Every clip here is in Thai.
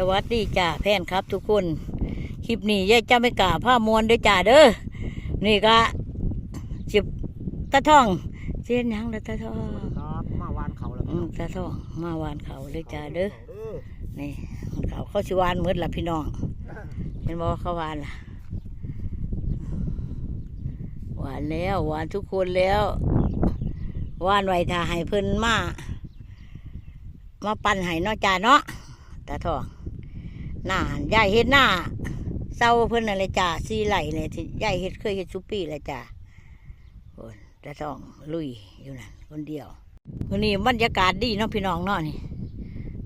สวัสดีจ้าแพนครับทุกคน คลิปนี้ยายจะไม่กล้าผ้ามวนเด้อจ้าเด้อ นี่ก็จิบตะท่องเสียนหยังละตะท่องครับมาวานเขาแล้วอืมตะท่องมาวานเขาเลยจ้าเด้อเด้อนี่เขาเขาสิวานหมืดละพี่น้อง เห็นบอกว่าเขาวานล่ะ หวานแล้วหวานทุกคนแล้วหวานไว้ถ้าให้เพิ่นมา มาปั่นให้เนาะจ้าเนาะตาทอง หน้ายายเฮ็ดหน้าเศร้าเพิ่นอะไรจ้าซีไหลเลยที่ยายเฮ็ดเคยเฮ็ดซุปปี้แหละจ้าโอ้ยตาทองลุยอยู่นั่นคนเดียววันนี้บรรยากาศดีเนาะพี่น้องเนาะนี่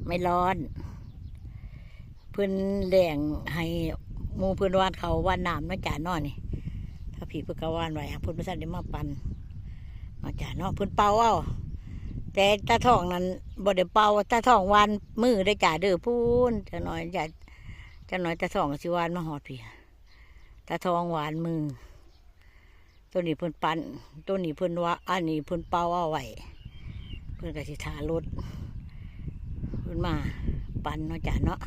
ไม่ร้อน เพิ่นแดงให้มูเพิ่นวานเขาวานน้ำนะจ่าเนาะนี่ ถ้าผีเพิ่นก็วานไว้เพิ่นบ่ทันได้มาปันเนาจ่าเนาะเพิ่นเป่าเอาแต่ตาทองนั้นบ่ได้เป่าตาทองวานมือได้จ่าเด้อพูนจะน้อยจ่า จะน้อยตาทองก็สิวานมาหอดพี่ตาทองหวานมือตัวนี้เพิ่นปันตัวนี้เพิ่นว่าอันนี้เพิ่นเป่าเอาไว้เพิ่นก็สิทารถเพิ่นมาปันเนาะจ่าเนาะ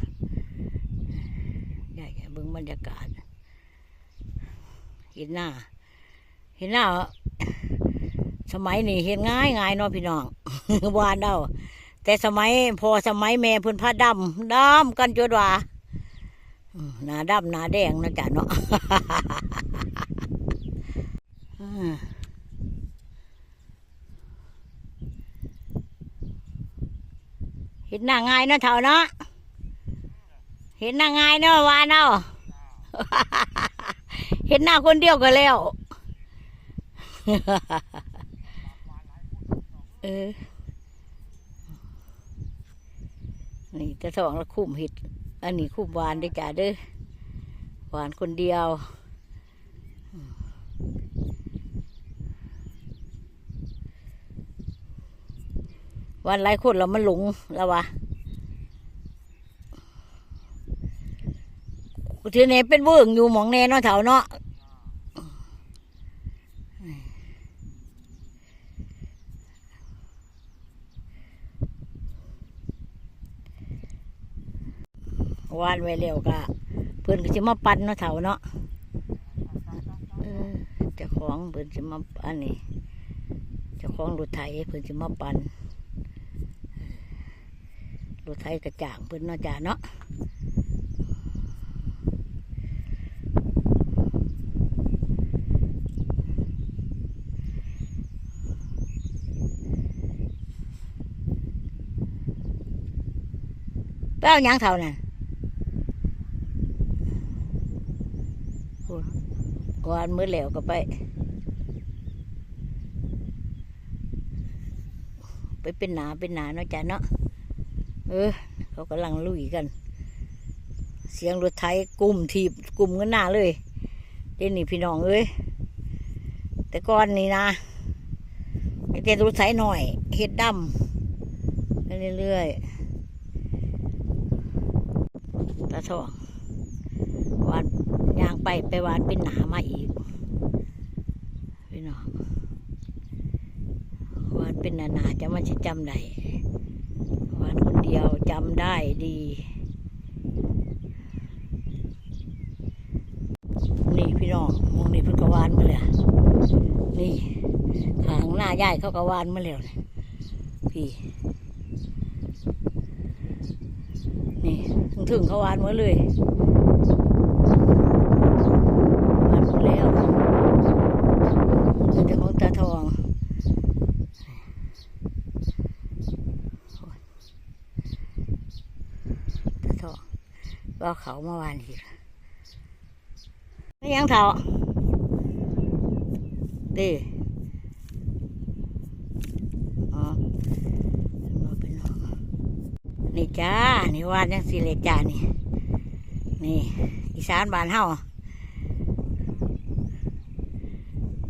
อยากจะเบิ่งบรรยากาศเห็นหน้า เห็นหน้าสมัยนี้เห็นง่ายง่ายเนาะพี่น้องวานเอาแต่สมัยพอสมัยแม่เพิ่นผ้าดำดำกันจนว่า หน้าดำหน้าแดงนะจ้ะเนาะเห็นหน้าง่ายเนาะเท่าเนาะเห็นหน้าง่ายเนาะวานเนาะเห็นหน้าคนเดียวก็แล้วเออนี่จะสองแล้วคุ้มเห็ด อันนี้คุ้มหวานด้อจ้าเด้อหวานคนเดียว วันหลายคนเรามันหลงแล้ววะทีนี้เป็นเบิ่งอยู่หมองแน่เนาะเถาเนาะ วานไว้แล้วก็เพื่อนก็จะมาปั่นเนาะเถาเนาะเออเจ้าของเพื่อนจะมาอันนี้เจ้าของรถไถเพื่อนจะมาปั่นรถไถกระจ่างเพื่อนเนาะจ้าเนาะไปเอาหยังเท่านั้นโอ้ ยวานมือเหลวก็ไป ไปเป็นหนาเป็นหนาเนาะจ้ะเนาะเออ เขากำลังลุยกัน เสียงรถไถกลุ่มทีบกลุ่มกันหน้าเลยเดี๋ยวนี้พี่น้องเอ้ยแต่ก่อนนี่นะไอเต้นรถไถหน่อยเฮ็ดดำไปเรื่อยๆตาทอง วานยางไปไปวานเป็นหนามาอีกพี่น้องวานเป็นหนานาๆจะมันจะจำได้วานคนเดียวจำได้ดีนี่พี่น้องมองนี่เพิ่นกวานมาเลยนี่ขางหน้าย่ายเขากวานมาแล้วพี่ นี่ถึงถึงเขาวานมาเลย วานหมดแล้วเหลือแต่ของตาทองตาทองก็เอาเขามาวานอีกไม่ยังเถาดิอ๋อมาเป็นน้อง นี่จ้า นี่วาดยังสิเลยจ้านี่ นี่ อีสานบานเฮา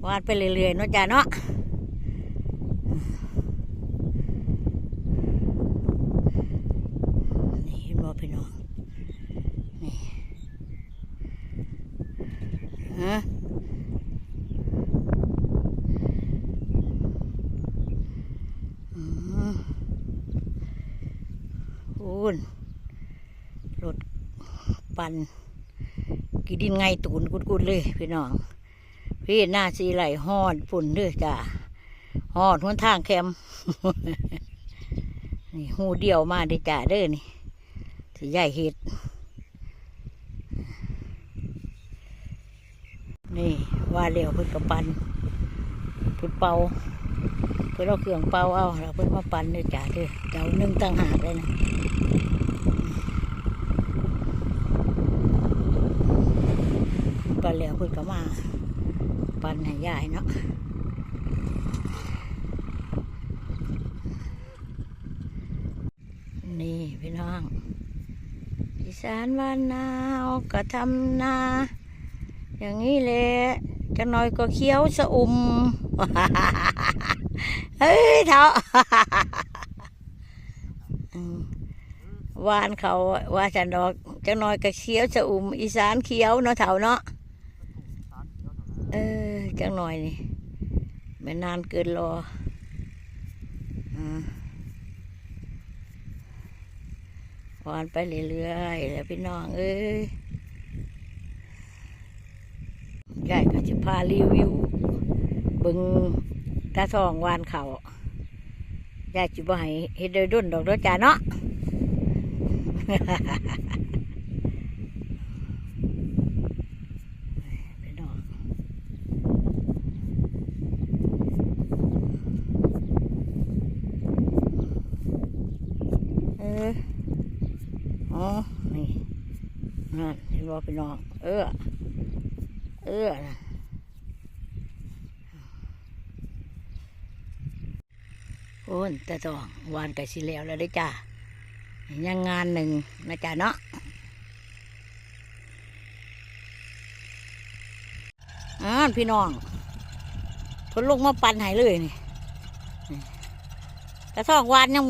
วาดไปเรื่อยๆเนาะจ้าเนาะนี่เห็นบ่พี่น้องนี่ฮะอืม อูน รถปันกีดินไงตูนกุดๆเลย พี่น้อง พี่หน้าสีไหลหอดฝุ่นเด้อจ้าหอดหนทางแคมนี่หูเดียวมาได้อจ้าเด้อนี่สิใหญ่เห็ดนี่ว่าเร็วเพิ่นกระปันเพิ่นเป่าเพิ่นเอาเครื่องเป่าเอาแล้วเพิ่นมาปันเด้อจ้าเด้อเจ้าหนึ่งต่างหากเลยนะปัน แล้วเพิ่นก็มาปันให้ยายเนาะนี่พี่น้องอีสานบ้านนาออกก็ทำนา อย่างนี้แหละจะน้อยก็เคี้ยวสะอุ่มเฮ้ยเถาวานเขาว่าจะนอกจะน้อยก็เคี้ยวสะอุ่มอีสานเคี้ยวเนาะเถาเนาะ จังหน่อยนี่ไม่นานเกินรออ่าวานไปเรื่อยๆแล้วพี่น้องเอ้ยยายก็จะพารีวิวบึงตาทองวานเขายายจิบ่ให้เฮ็ดโดยดุนดอกด้อจ้าเนาะ พี่น้อง เอออ๋อนี่นั่นเห็นบอกพี่น้อง เออ เออนะโอ้นแต่ต้องวานไก่สิแล้วแล้วได้จ้ายังงานหนึ่งนะจ้าเนาะอ่าพี่น้องเพนลงมาปั่นให้เลยนี่ แต่ทองวานยัง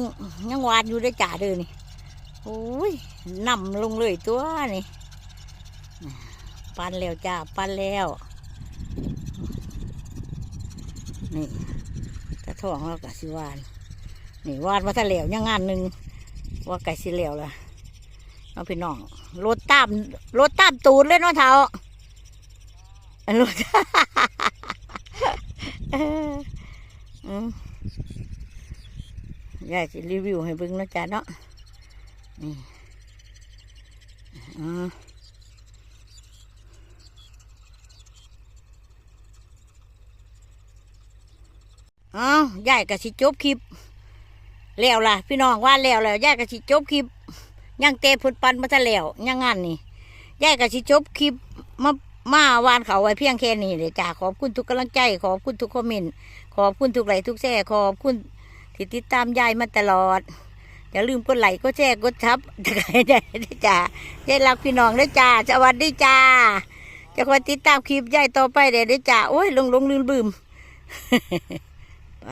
ยังวานอยู่ได้จ้าเด้อนี่โอ้ยนำลงเลยตัวนี่ปันแล้วจ้าปันแล้วนี่กระท้องเรากะสิวานนี่วานมาทะเลวยังงานหนึ่งว่าไก่สิเหลวละน้องพี่น้องรถตามรถตามตูดเลยเนาะเท้ารถ ยายจะรีวิวให้เบิ่งนะจ้าเนาะนี่อ่าเอายายก็สิจบคลิป แล้วล่ะ พี่น้องว่าแล้วแล้วยายก็สิจบคลิป ยังเตะพุดปันมาซะแล้วยังงานนี่ยายก็สิจบคลิปมา มาวานเขาไว้เพียงแค่นี้เลยจ้าขอบคุณทุกกำลังใจ ขอบคุณทุกคอมเมนต์ ขอบคุณทุกไลค์ทุกแชร์ขอบคุณ ที่ติดตามยายมาตลอด อย่าลืมกดไลค์กดแชร์กดทับได้จ้ายายรักพี่น้องด้วยจ้าสวัสดีจ้าจะคอยติดตามคลิปยายต่อไปเดี๋ยวด้วยจ้าโอ้ยลงลงลืมบืมไป